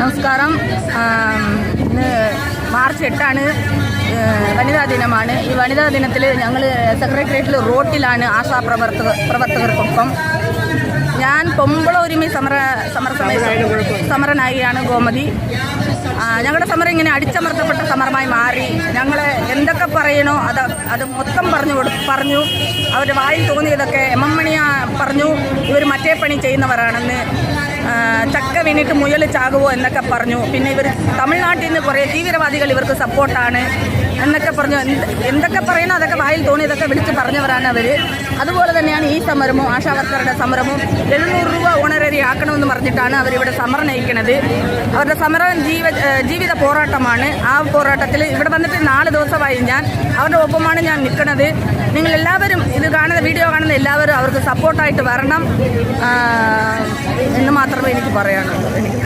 നമസ്കാരം. ഇന്ന് മാർച്ച് എട്ടാണ് വനിതാ ദിനമാണ്. ഈ വനിതാ ദിനത്തിൽ ഞങ്ങൾ സെക്രട്ടേറിയറ്റിൽ റോട്ടിലാണ് ആശാ പ്രവർത്തക പ്രവർത്തകർക്കൊപ്പം. ഞാൻ പൊമ്പള ഒരുമി സമര സമര സമരനായിയാണ് ഗോമതി. ഞങ്ങളുടെ സമരം ഇങ്ങനെ അടിച്ചമർത്തപ്പെട്ട സമരമായി മാറി. ഞങ്ങൾ എന്തൊക്കെ പറയണോ അത് അത് മൊത്തം പറഞ്ഞു പറഞ്ഞു. അവരുടെ വായിൽ തോന്നിയതൊക്കെ എം എം മണിയ പറഞ്ഞു. ഇവർ മറ്റേ പണി ചെയ്യുന്നവരാണെന്ന് ചക്ക വീണിട്ട് മുയൽ ചാകുവോ എന്നൊക്കെ പറഞ്ഞു. പിന്നെ ഇവർ തമിഴ്നാട്ടിൽ നിന്ന് കുറേ തീവ്രവാദികൾ ഇവർക്ക് സപ്പോർട്ടാണ് എന്നൊക്കെ പറഞ്ഞു. എന്ത് എന്തൊക്കെ പറയണോ അതൊക്കെ വായിൽ തോന്നിയതൊക്കെ വിളിച്ച് പറഞ്ഞവരാണ് അവർ അതുപോലെ തന്നെയാണ് ഈ സമരവും ആശാവർക്കറുടെ സമരവും എഴുന്നൂറ് രൂപ ഓണററി ആക്കണമെന്ന് പറഞ്ഞിട്ടാണ് അവരിവിടെ സമരം നയിക്കുന്നത് അവരുടെ സമരം ജീവ ജീവിത പോരാട്ടമാണ്. ആ പോരാട്ടത്തിൽ ഇവിടെ വന്നിട്ട് നാല് ദിവസമായി ഞാൻ അവരുടെ ഒപ്പമാണ് ഞാൻ നിൽക്കുന്നത് നിങ്ങൾ എല്ലാവരും ഇത് കാണുന്ന വീഡിയോ കാണുന്ന എല്ലാവരും അവർക്ക് സപ്പോർട്ടായിട്ട് വരണം. എനിക്ക് പറയാനുള്ളൂ എനിക്ക്